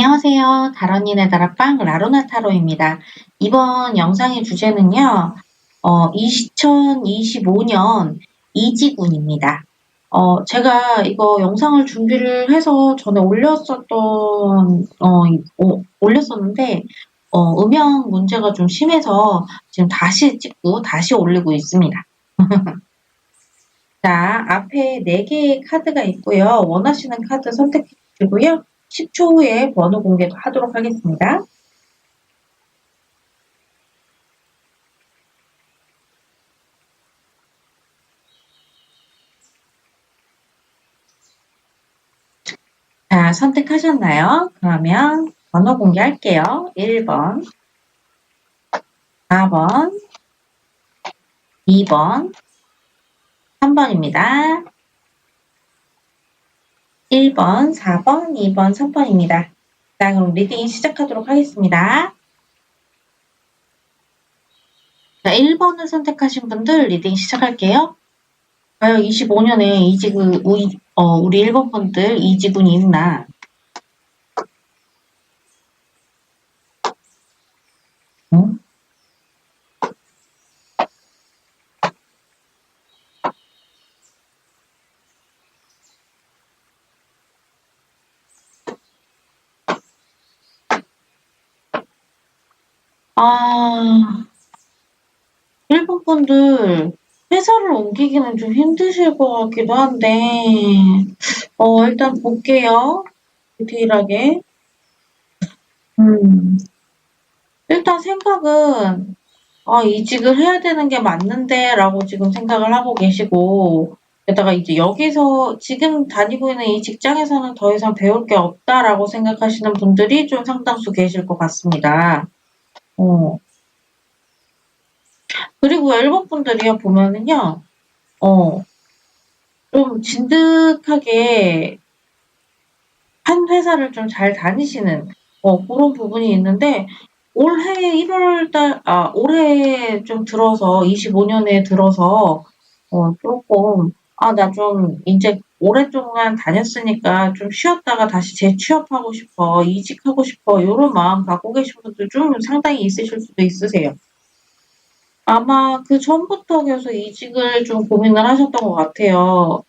안녕하세요. 다런이네 다락방 라로나 타로입니다. 이번 영상의 주제는요, 어, 2025년 이지군입니다. 어, 제가 이거 영상을 준비를 해서 전에 올렸었던, 어, 이- 어, 올렸었는데, 어, 음영 문제가 좀 심해서 지금 다시 찍고 다시 올리고 있습니다. 자, 앞에 4개의 카드가 있고요. 원하시는 카드 선택해 주시고요. 10초 후에 번호 공개도 하도록 하겠습니다. 자, 선택하셨나요? 그러면 번호 공개할게요. 1번, 4번, 2번, 3번입니다. 1번, 4번, 2번, 3번입니다. 자, 그럼 리딩 시작하도록 하겠습니다. 자, 1번을 선택하신 분들 리딩 시작할게요. 과연 25년에 이직을, 우리, 어, 우리 1번 분들 이직운이 있나? 응? 아, 일본 분들 회사를 옮기기는 좀 힘드실 것 같기도 한데, 어, 일단 볼게요. 디테일하게. 음, 일단 생각은, 아, 이직을 해야 되는 게 맞는데, 라고 지금 생각을 하고 계시고, 게다가 이제 여기서 지금 다니고 있는 이 직장에서는 더 이상 배울 게 없다라고 생각하시는 분들이 좀 상당수 계실 것 같습니다. 어, 그리고 일본 분들이요, 보면은요, 어, 좀 진득하게 한 회사를 좀 잘 다니시는, 어, 그런 부분이 있는데, 올해 1월 달, 아, 올해 좀 들어서, 25년에 들어서, 어, 조금, 아, 나 좀, 이제 오랫동안 다녔으니까 좀 쉬었다가 다시 재취업하고 싶어, 이직하고 싶어, 요런 마음 갖고 계신 분들 좀 상당히 있으실 수도 있으세요. 아마 그 전부터 계속 이직을 좀 고민을 하셨던 것 같아요.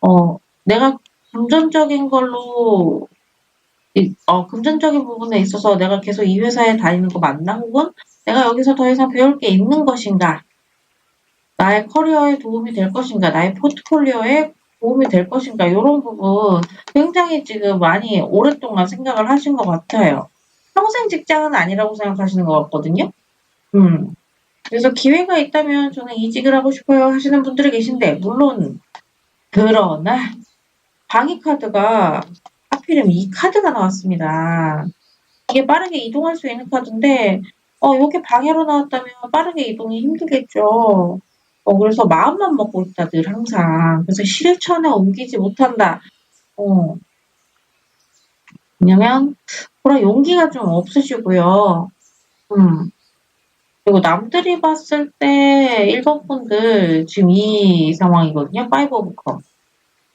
어, 내가 금전적인 걸로, 이- 어, 금전적인 부분에 있어서 내가 계속 이 회사에 다니는 거 맞나? 혹은 내가 여기서 더 이상 배울 게 있는 것인가? 나의 커리어에 도움이 될 것인가? 나의 포트폴리오에 도움이 될 것인가? 이런 부분 굉장히 지금 많이 오랫동안 생각을 하신 것 같아요. 평생 직장은 아니라고 생각하시는 것 같거든요. 음. 그래서 기회가 있다면 저는 이직을 하고 싶어요 하시는 분들이 계신데, 물론, 그러나, 방위 카드가 하필이면 이 카드가 나왔습니다. 이게 빠르게 이동할 수 있는 카드인데, 어, 이게 방해로 나왔다면 빠르게 이동이 힘들겠죠. 어, 그래서 마음만 먹고 있다, 늘 항상. 그래서 실천에 옮기지 못한다. 어, 왜냐면, 그런 용기가 좀 없으시고요. 음. 그리고 남들이 봤을 때 1번 분들 지금 이 상황이거든요. 5 오브 컵.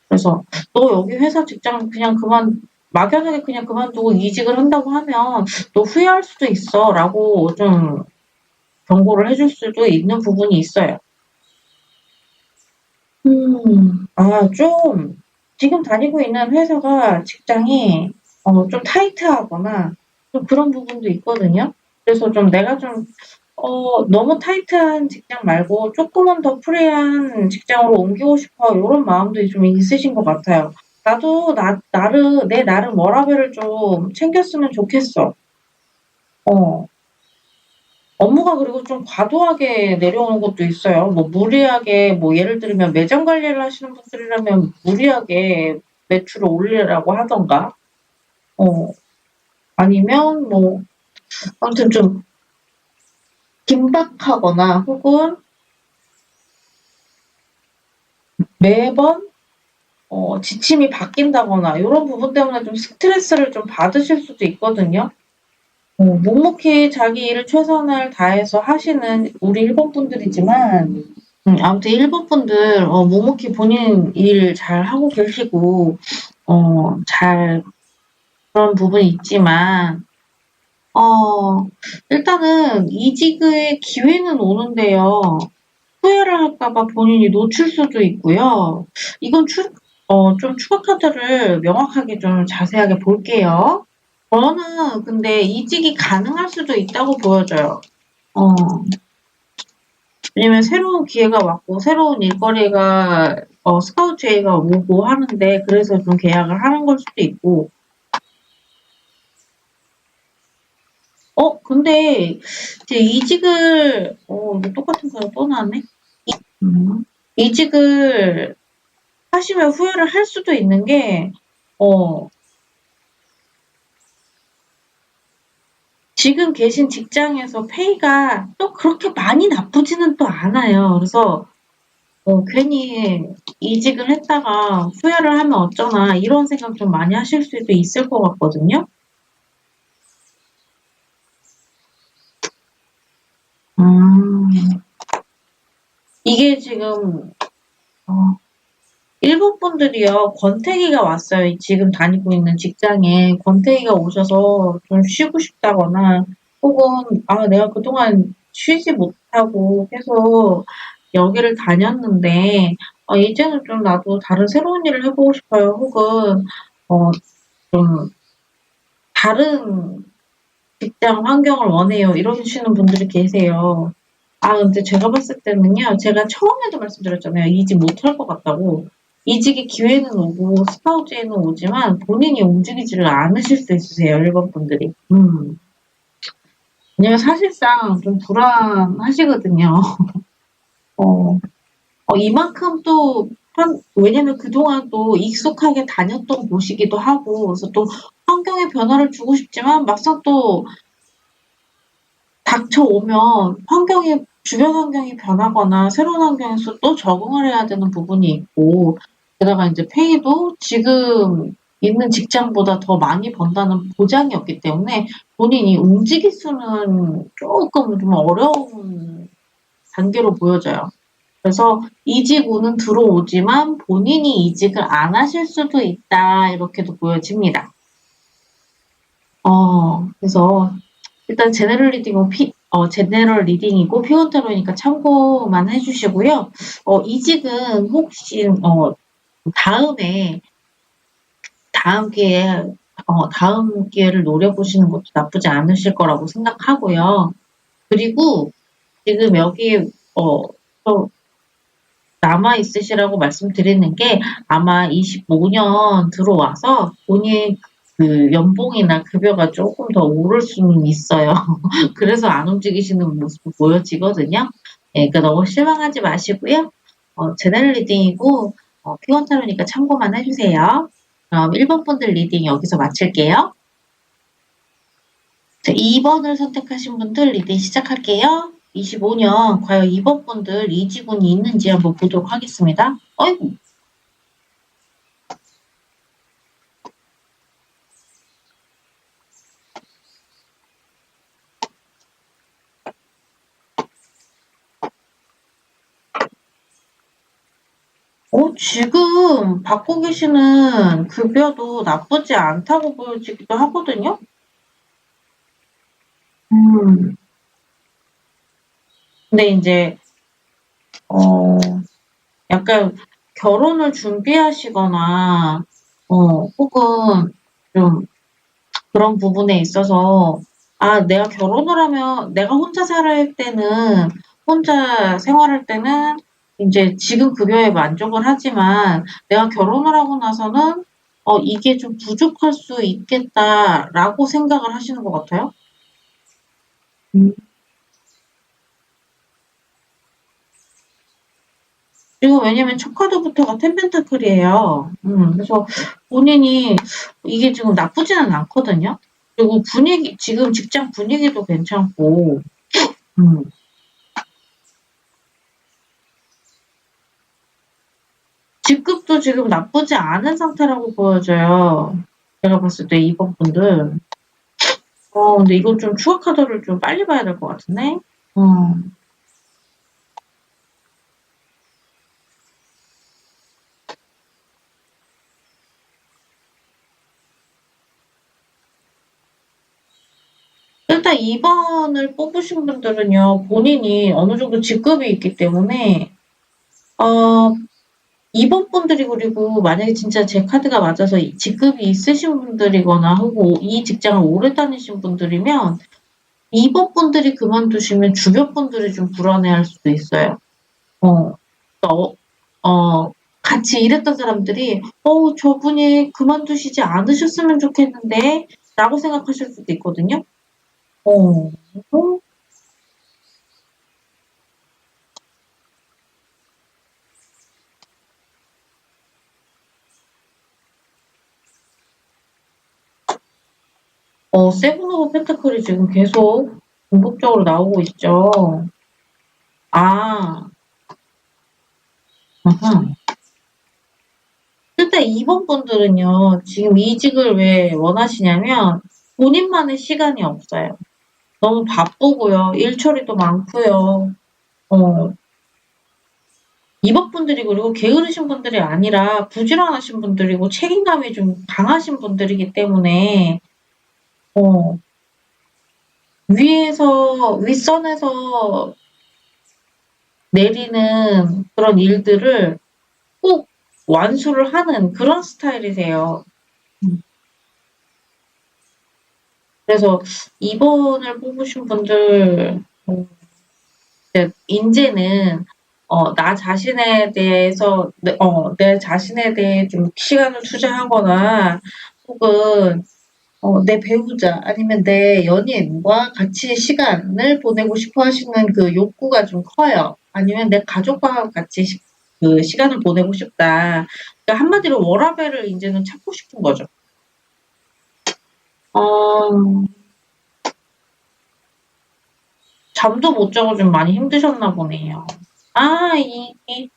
그래서 너 여기 회사 직장 그냥 그만 막연하게 그냥 그만두고 이직을 한다고 하면 너 후회할 수도 있어 라고 좀 경고를 해줄 수도 있는 부분이 있어요. 음, 아, 좀 지금 다니고 있는 회사가 직장이 어, 좀 타이트하거나 좀 그런 부분도 있거든요. 그래서 좀 내가 좀 어, 너무 타이트한 직장 말고 조금은 더 프리한 직장으로 옮기고 싶어. 요런 마음도 좀 있으신 것 같아요. 나도 나, 나를, 내 나름 워라밸을 좀 챙겼으면 좋겠어. 어, 업무가 그리고 좀 과도하게 내려오는 것도 있어요. 뭐 무리하게, 뭐 예를 들면 매장 관리를 하시는 분들이라면 무리하게 매출을 올리라고 하던가, 어, 아니면 뭐, 아무튼 좀 긴박하거나 혹은 매번 어, 지침이 바뀐다거나 이런 부분 때문에 좀 스트레스를 좀 받으실 수도 있거든요. 어, 묵묵히 자기 일을 최선을 다해서 하시는 우리 일본 분들이지만 음, 아무튼 일본 분들 어, 묵묵히 본인 일 잘 하고 계시고 어, 잘 그런 부분이 있지만, 어, 일단은 이직의 기회는 오는데요. 후회를 할까봐 본인이 놓칠 수도 있고요. 이건 추, 어, 좀 추가 카드를 명확하게 좀 자세하게 볼게요. 저는 근데 이직이 가능할 수도 있다고 보여져요. 어. 왜냐면 새로운 기회가 왔고, 새로운 일거리가, 어, 스카우트 제의가 오고 하는데, 그래서 좀 계약을 하는 걸 수도 있고, 어, 근데, 이제 이직을, 어, 이거 똑같은 거또 나왔네? 음. 이직을 하시면 후회를 할 수도 있는 게, 어, 지금 계신 직장에서 페이가 또 그렇게 많이 나쁘지는 또 않아요. 그래서, 어, 괜히 이직을 했다가 후회를 하면 어쩌나 이런 생각 좀 많이 하실 수도 있을 것 같거든요. 음, 이게 지금, 어, 일본 분들이요, 권태기가 왔어요. 지금 다니고 있는 직장에 권태기가 오셔서 좀 쉬고 싶다거나, 혹은, 아, 내가 그동안 쉬지 못하고 계속 여기를 다녔는데, 어, 이제는 좀 나도 다른 새로운 일을 해보고 싶어요. 혹은, 어, 좀, 다른 직장 환경을 원해요. 이러시는 분들이 계세요. 아, 근데 제가 봤을 때는요, 제가 처음에도 말씀드렸잖아요. 이직 못할 것 같다고. 이직의 기회는 오고, 스카우트에는 오지만 본인이 움직이지를 않으실 수 있으세요. 일본 분들이. 음. 왜냐면 사실상 좀 불안하시거든요. 어, 어, 이만큼 또, 한, 왜냐면 그동안 또 익숙하게 다녔던 곳이기도 하고, 그래서 또 환경에 변화를 주고 싶지만 막상 또 닥쳐오면 환경이, 주변 환경이 변하거나 새로운 환경에서 또 적응을 해야 되는 부분이 있고, 게다가 이제 페이도 지금 있는 직장보다 더 많이 번다는 보장이 없기 때문에 본인이 움직일 수는 조금 좀 어려운 단계로 보여져요. 그래서 이직운은 들어오지만 본인이 이직을 안 하실 수도 있다. 이렇게도 보여집니다. 어, 그래서 일단 제네럴 리딩은 피, 어, 제네럴 리딩이고 피곤테로니까 참고만 해주시고요. 어, 이직은 혹시 어, 다음에 다음 기회에 어, 다음 기회를 노려보시는 것도 나쁘지 않으실 거라고 생각하고요. 그리고 지금 여기 어, 또 남아 있으시라고 말씀드리는 게 아마 25년 들어와서 본인 그 연봉이나 급여가 조금 더 오를 수는 있어요. 그래서 안 움직이시는 모습이 보여지거든요. 예, 그러니까 너무 실망하지 마시고요. 어, 제네럴 리딩이고 어, 피곤 타로니까 참고만 해주세요. 그럼 1번 분들 리딩 여기서 마칠게요. 자, 2번을 선택하신 분들 리딩 시작할게요. 25년 과연 2번 분들 이직운이 있는지 한번 보도록 하겠습니다. 어이구. 어, 지금 받고 계시는 급여도 나쁘지 않다고 보여지기도 하거든요? 음. 근데 이제, 어, 약간 결혼을 준비하시거나, 어, 혹은 좀 그런 부분에 있어서, 아, 내가 결혼을 하면, 내가 혼자 살아야 때는, 혼자 생활할 때는, 이제 지금 급여에 만족을 하지만, 내가 결혼을 하고 나서는, 어, 이게 좀 부족할 수 있겠다라고 생각을 하시는 것 같아요. 음. 그리고 왜냐면 첫 카드부터가 텐펜타클이에요. 음, 그래서 본인이 이게 지금 나쁘지는 않거든요. 그리고 분위기, 지금 직장 분위기도 괜찮고, 음. 직급도 지금 나쁘지 않은 상태라고 보여져요. 제가 봤을 때 이번 분들. 어, 근데 이건 좀 추가 카드를 좀 빨리 봐야 될 것 같은데? 어. 일단 2번을 뽑으신 분들은요, 본인이 어느 정도 직급이 있기 때문에, 어, 2번 분들이 그리고 만약에 진짜 제 카드가 맞아서 이 직급이 있으신 분들이거나 하고 이 직장을 오래 다니신 분들이면 2번 분들이 그만두시면 주변 분들이 좀 불안해할 수도 있어요. 어, 어, 어, 같이 일했던 사람들이 어, 저분이 그만두시지 않으셨으면 좋겠는데 라고 생각하실 수도 있거든요. 어, 어, 세븐 오브 펜타클이 지금 계속 반복적으로 나오고 있죠. 아, 아하. 일단 2번 분들은요, 지금 이직을 왜 원하시냐면, 본인만의 시간이 없어요. 너무 바쁘고요. 일 처리도 많고요. 어, 2번 분들이 그리고 게으르신 분들이 아니라 부지런하신 분들이고 책임감이 좀 강하신 분들이기 때문에 어, 위에서 윗선에서 내리는 그런 일들을 꼭 완수를 하는 그런 스타일이세요. 음. 그래서 2번을 뽑으신 분들 어, 인제는 어, 나 자신에 대해서 내, 어, 내 자신에 대해 좀 시간을 투자하거나 혹은 어, 내 배우자 아니면 내 연인과 같이 시간을 보내고 싶어 하시는 그 욕구가 좀 커요. 아니면 내 가족과 같이 시, 그 시간을 보내고 싶다. 그러니까 한마디로 워라밸을 이제는 찾고 싶은 거죠. 어, 잠도 못 자고 좀 많이 힘드셨나 보네요. 아, 이, 이,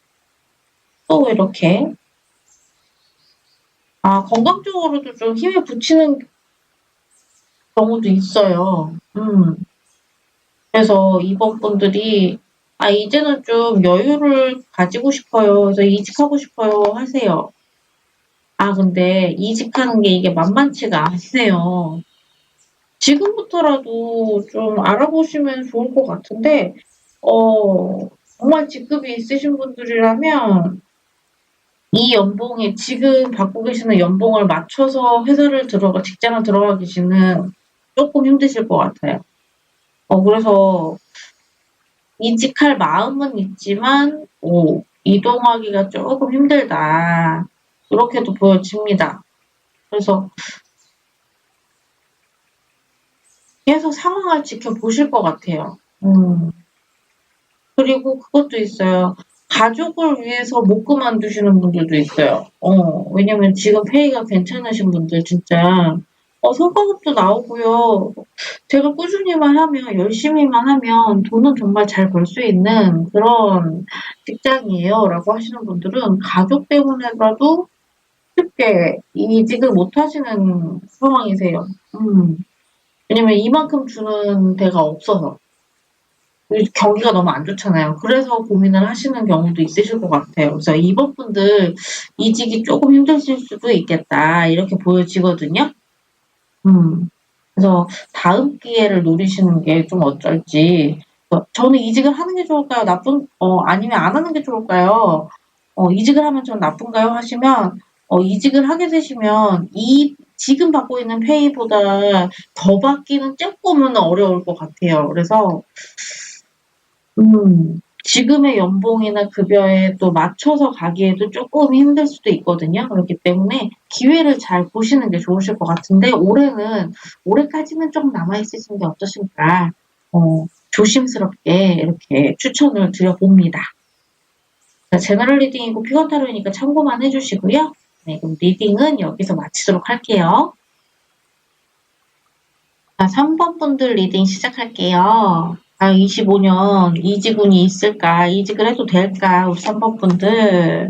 또 이렇게. 아, 건강 적으로도 좀 힘에 부치는 경우도 있어요. 음. 그래서 이번 분들이 아 이제는 좀 여유를 가지고 싶어요. 그래서 이직하고 싶어요 하세요. 아 근데 이직하는 게 이게 만만치가 않네요. 지금부터라도 좀 알아보시면 좋을 것 같은데 어 정말 직급이 있으신 분들이라면 이 연봉에 지금 받고 계시는 연봉을 맞춰서 회사를 들어가 직장을 들어가 계시는 조금 힘드실 것 같아요. 어, 그래서 이직할 마음은 있지만, 오, 이동하기가 조금 힘들다. 이렇게도 보여집니다. 그래서 계속 상황을 지켜보실 것 같아요. 음. 그리고 그것도 있어요. 가족을 위해서 못 그만두시는 분들도 있어요. 어, 왜냐면 지금 페이가 괜찮으신 분들 진짜 어, 성과급도 나오고요. 제가 꾸준히만 하면, 열심히만 하면 돈은 정말 잘 벌 수 있는 그런 직장이에요. 라고 하시는 분들은 가족 때문에라도 쉽게 이직을 못 하시는 상황이세요. 음. 왜냐면 이만큼 주는 데가 없어서. 경기가 너무 안 좋잖아요. 그래서 고민을 하시는 경우도 있으실 것 같아요. 그래서 이번 분들 이직이 조금 힘드실 수도 있겠다. 이렇게 보여지거든요. 음. 그래서 다음 기회를 노리시는 게 좀 어쩔지. 어, 저는 이직을 하는 게 좋을까요? 나쁜, 어, 아니면 안 하는 게 좋을까요? 어, 이직을 하면 전 나쁜가요? 하시면, 어, 이직을 하게 되시면, 이, 지금 받고 있는 페이보다 더 받기는 조금은 어려울 것 같아요. 그래서, 음, 지금의 연봉이나 급여에 또 맞춰서 가기에도 조금 힘들 수도 있거든요. 그렇기 때문에 기회를 잘 보시는 게 좋으실 것 같은데 올해는 올해까지는 좀 남아 있으신 게 어떠실까? 어, 조심스럽게 이렇게 추천을 드려봅니다. 자, 제너럴 리딩이고 피건 타로이니까 참고만 해주시고요. 네, 그럼 리딩은 여기서 마치도록 할게요. 자, 3번 분들 리딩 시작할게요. 아, 25년 이직운이 있을까? 이직을 해도 될까? 우리 3번 분들.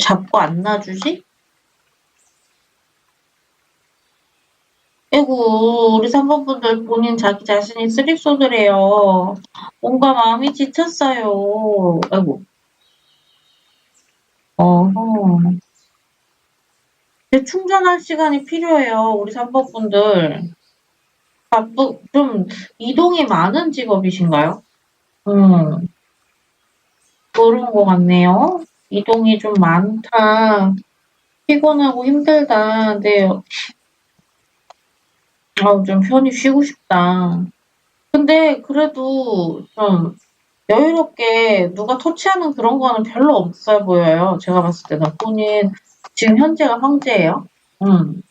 잡고 안 놔주지? 에구, 우리 3번 분들 본인 자기 자신이 쓰리소드래요. 뭔가 마음이 지쳤어요. 아이고. 어허. 재충전할 시간이 필요해요. 우리 3번 분들. 바쁘, 좀 이동이 많은 직업이신가요? 음, 그런 것 같네요. 이동이 좀 많다. 피곤하고 힘들다. 네. 아우, 좀 편히 쉬고 싶다. 근데 그래도 좀 여유롭게 누가 터치하는 그런 거는 별로 없어 보여요. 제가 봤을 때는 본인 지금 현재가 황제예요. 음.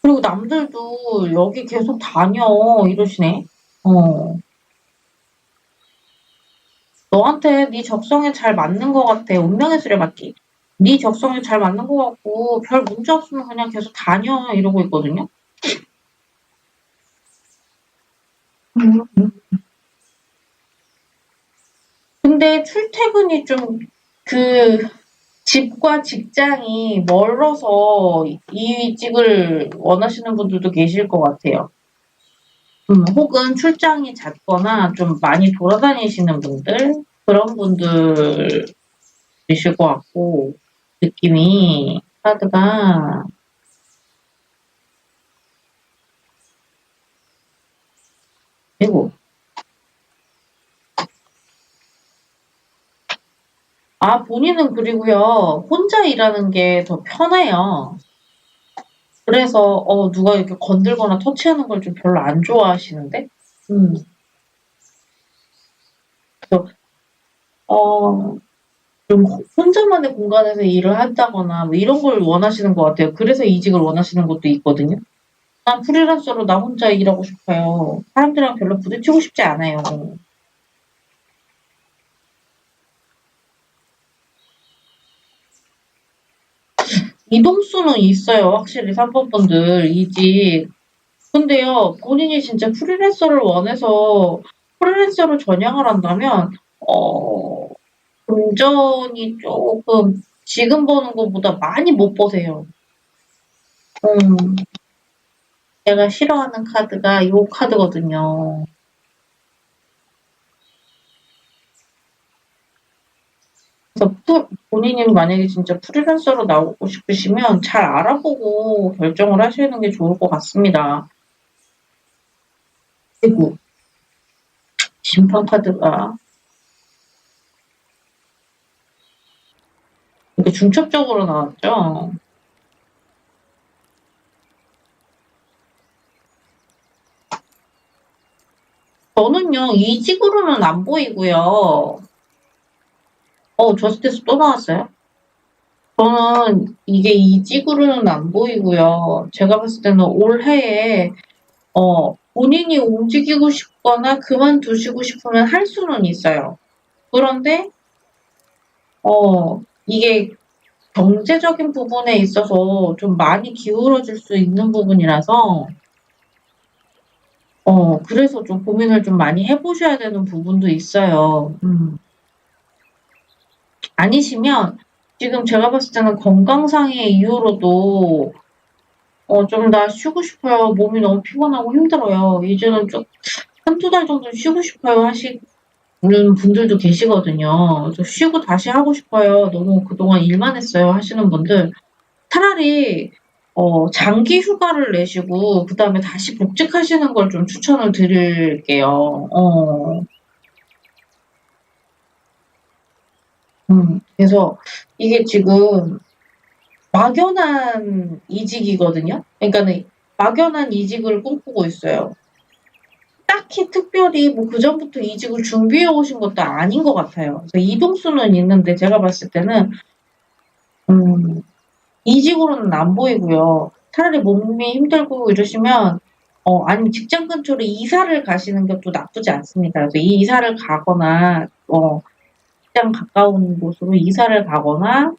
그리고 남들도 여기 계속 다녀 이러시네. 어. 너한테 네 적성에 잘 맞는 것 같아. 운명의 수레바퀴. 네 적성에 잘 맞는 것 같고 별 문제 없으면 그냥 계속 다녀 이러고 있거든요. 근데 출퇴근이 좀 그 집과 직장이 멀어서 이직을 원하시는 분들도 계실 것 같아요. 음, 혹은 출장이 잦거나 좀 많이 돌아다니시는 분들 그런 분들이실 것 같고 느낌이 카드가 그리고 아 본인은 그리고요 혼자 일하는 게 더 편해요. 그래서 어 누가 이렇게 건들거나 터치하는 걸 좀 별로 안 좋아하시는데 음. 그래서 어 좀 혼자만의 공간에서 일을 한다거나 뭐 이런 걸 원하시는 것 같아요. 그래서 이직을 원하시는 것도 있거든요. 난 프리랜서로 나 혼자 일하고 싶어요. 사람들이랑 별로 부딪히고 싶지 않아요. 이동수는 있어요. 확실히 3번 분들 이직. 근데요, 본인이 진짜 프리랜서를 원해서 프리랜서로 전향을 한다면 어 금전이 조금 지금 버는 것보다 많이 못 버세요. 음. 제가 싫어하는 카드가 요 카드거든요. 그래서 푸, 본인이 만약에 진짜 프리랜서로 나오고 싶으시면 잘 알아보고 결정을 하시는 게 좋을 것 같습니다. 그리고 심판 카드가 이렇게 중첩적으로 나왔죠. 저는요, 이직으로는 안 보이고요. 어, 저스티스 또 나왔어요? 저는 이게 이직으로는 안 보이고요. 제가 봤을 때는 올해에 어, 본인이 움직이고 싶거나 그만두시고 싶으면 할 수는 있어요. 그런데 어, 이게 경제적인 부분에 있어서 좀 많이 기울어질 수 있는 부분이라서 어, 그래서 좀 고민을 좀 많이 해보셔야 되는 부분도 있어요. 음. 아니시면 지금 제가 봤을 때는 건강상의 이유로도 어, 좀 더 쉬고 싶어요. 몸이 너무 피곤하고 힘들어요. 이제는 좀 한두 달 정도 쉬고 싶어요 하시는 분들도 계시거든요. 그래서 쉬고 다시 하고 싶어요. 너무 그동안 일만 했어요 하시는 분들 차라리 어, 장기 휴가를 내시고 그 다음에 다시 복직하시는 걸 좀 추천을 드릴게요. 어. 음, 그래서 이게 지금 막연한 이직이거든요. 그러니까는 막연한 이직을 꿈꾸고 있어요. 딱히 특별히 뭐 그전부터 이직을 준비해 오신 것도 아닌 것 같아요. 이동수는 있는데 제가 봤을 때는 음, 이직으로는 안 보이고요. 차라리 몸이 힘들고 이러시면 어, 아니면 직장 근처로 이사를 가시는 것도 나쁘지 않습니다. 그래서 이 이사를 가거나 어, 직장 가까운 곳으로 이사를 가거나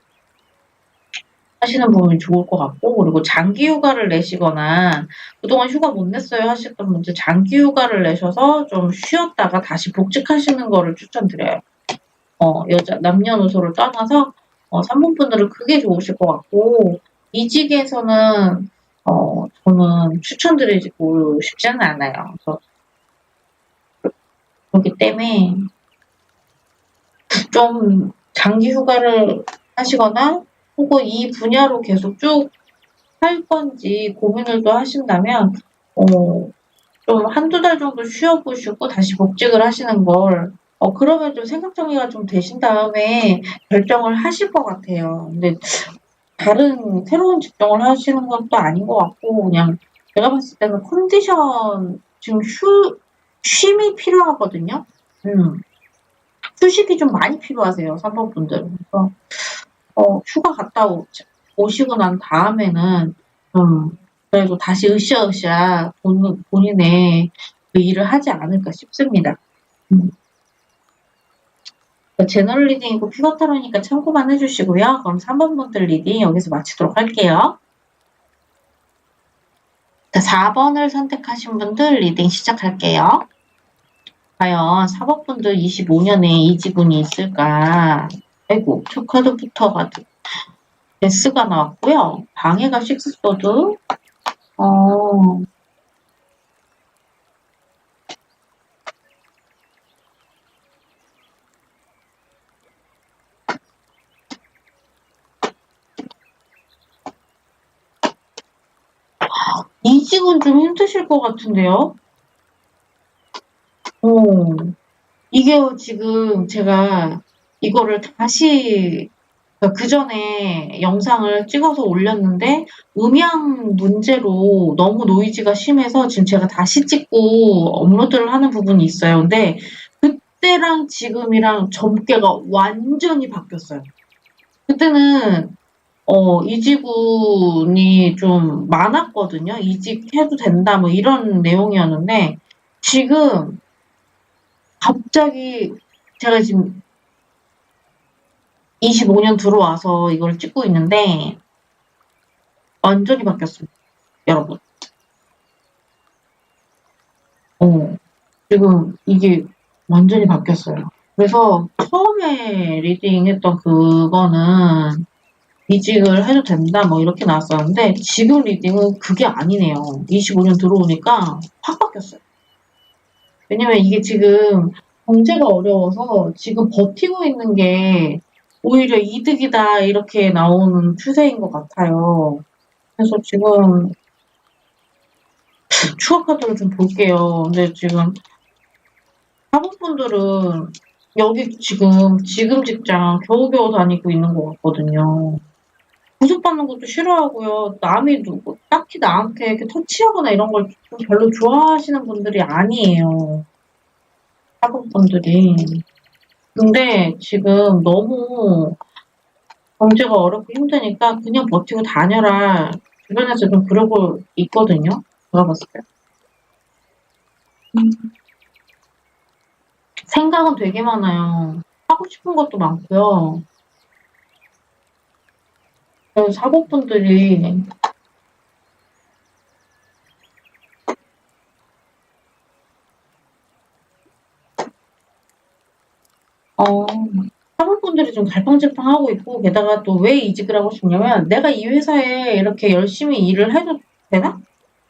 하시는 분이 좋을 것 같고 그리고 장기 휴가를 내시거나 그동안 휴가 못 냈어요 하셨던 분들 장기 휴가를 내셔서 좀 쉬었다가 다시 복직하시는 거를 추천드려요. 어, 여자 남녀노소를 떠나서 어, 3번 분들은 그게 좋으실 것 같고 이직에서는 어, 저는 추천드리고 싶지는 않아요. 그래서 그렇기 때문에 좀 장기 휴가를 하시거나 혹은 이 분야로 계속 쭉 할 건지 고민을 또 하신다면, 어, 좀 한두 달 정도 쉬어보시고 다시 복직을 하시는 걸, 어, 그러면 좀 생각 정리가 좀 되신 다음에 결정을 하실 것 같아요. 근데 다른 새로운 직종을 하시는 건또 아닌 것 같고, 그냥 제가 봤을 때는 컨디션, 지금 휴, 쉼이 필요하거든요. 음, 휴식이 좀 많이 필요하세요, 3번 분들. 그래서, 어, 휴가 갔다 오, 오시고 난 다음에는 좀, 그래도 다시 으쌰으쌰 본, 본인의 그 일을 하지 않을까 싶습니다. 음. 제너럴 리딩이고 피거타로니까 참고만 해주시고요. 그럼 3번 분들 리딩 여기서 마치도록 할게요. 자, 4번을 선택하신 분들 리딩 시작할게요. 과연 4번 분들 25년에 이 지분이 있을까? 아이고, 붙어가지고. 데스가 나왔고요. 방해가 식스소드. 어, 이직은 좀 힘드실 것 같은데요? 어, 이게 지금 제가 이거를 다시 그 전에 영상을 찍어서 올렸는데 음향 문제로 너무 노이즈가 심해서 지금 제가 다시 찍고 업로드를 하는 부분이 있어요. 근데 그때랑 지금이랑 점괘가 완전히 바뀌었어요. 그때는 어, 이직운이 좀 많았거든요. 이직해도 된다, 뭐 이런 내용이었는데, 지금 갑자기 제가 지금 25년 들어와서 이걸 찍고 있는데, 완전히 바뀌었습니다. 여러분. 어, 지금 이게 완전히 바뀌었어요. 그래서 처음에 리딩 했던 그거는 이직을 해도 된다 뭐 이렇게 나왔었는데 지금 리딩은 그게 아니네요. 25년 들어오니까 확 바뀌었어요. 왜냐면 이게 지금 경제가 어려워서 지금 버티고 있는 게 오히려 이득이다 이렇게 나오는 추세인 것 같아요. 그래서 지금 추가 카드를 좀 볼게요. 근데 지금 사모분들은 여기 지금 지금 직장 겨우겨우 다니고 있는 것 같거든요. 구속받는 것도 싫어하고요. 남이 누구 딱히 나한테 이렇게 터치하거나 이런 걸 좀 별로 좋아하시는 분들이 아니에요. 사모분들이. 근데 지금 너무 경제가 어렵고 힘드니까 그냥 버티고 다녀라. 주변에서 좀 그러고 있거든요. 제가 봤을 때. 음. 생각은 되게 많아요. 하고 싶은 것도 많고요. 그 사고분들이 어, 사모분들이 좀 갈팡질팡하고 있고 게다가 또 왜 이직을 하고 싶냐면 내가 이 회사에 이렇게 열심히 일을 해도 되나?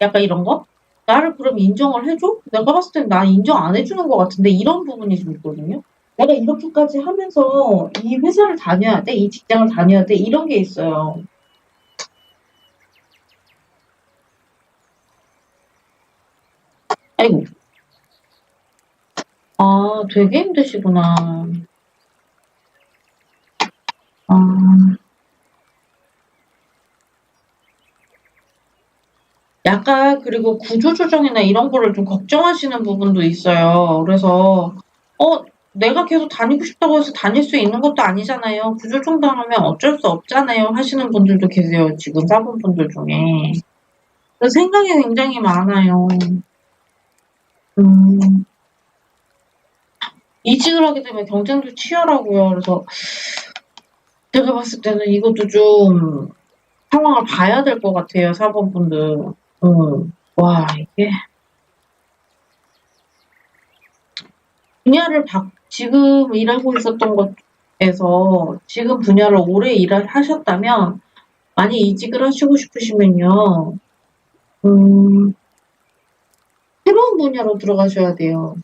약간 이런 거? 나를 그럼 인정을 해줘? 내가 봤을 땐 나 인정 안 해주는 것 같은데 이런 부분이 좀 있거든요. 내가 이렇게까지 하면서 이 회사를 다녀야 돼? 이 직장을 다녀야 돼? 이런 게 있어요. 아이고. 아, 되게 힘드시구나. 아, 약간 그리고 구조조정이나 이런 거를 좀 걱정하시는 부분도 있어요. 그래서 어 내가 계속 다니고 싶다고 해서 다닐 수 있는 것도 아니잖아요. 구조조정하면 어쩔 수 없잖아요. 하시는 분들도 계세요. 지금 사분분들 중에. 그래서 생각이 굉장히 많아요. 음, 이직을 하게 되면 경쟁도 치열하고요. 그래서 제가 봤을 때는 이것도 좀 상황을 봐야 될 것 같아요. 4번분들. 음, 와, 이게. 분야를 바, 지금 일하고 있었던 것에서 지금 분야를 오래 일을 하셨다면 많이 이직을 하시고 싶으시면요. 음, 새로운 분야로 들어가셔야 돼요.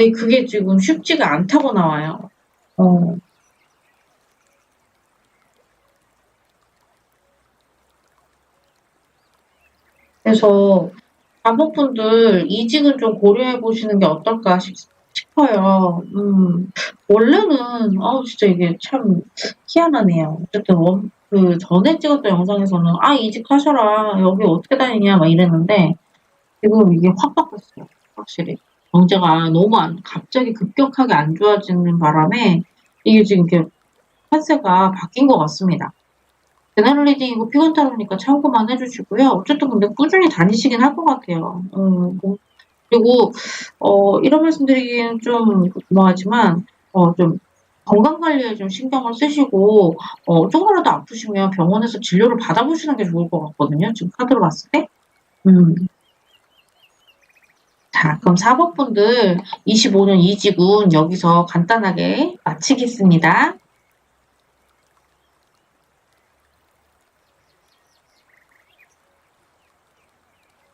근데 그게 지금 쉽지가 않다고 나와요. 어. 그래서 간호분들 이직은 좀 고려해 보시는 게 어떨까 싶어요. 음, 원래는 아 진짜 이게 참 희한하네요. 어쨌든 원, 그 전에 찍었던 영상에서는 아 이직하셔라 여기 어떻게 다니냐 막 이랬는데 지금 이게 확 바뀌었어요. 확실히. 경제가 너무 안, 갑자기 급격하게 안 좋아지는 바람에, 이게 지금 이렇게 판세가 바뀐 것 같습니다. 제너럴 리딩이고 피곤 타로니까 참고만 해주시고요. 어쨌든 근데 꾸준히 다니시긴 할 것 같아요. 음, 뭐, 그리고 어, 이런 말씀드리기는 좀 뭐하지만 어, 좀 건강 관리에 좀 신경을 쓰시고 어, 조금이라도 아프시면 병원에서 진료를 받아보시는 게 좋을 것 같거든요. 지금 카드로 봤을 때. 음. 자, 그럼 4번 분들 25년 이직운 여기서 간단하게 마치겠습니다.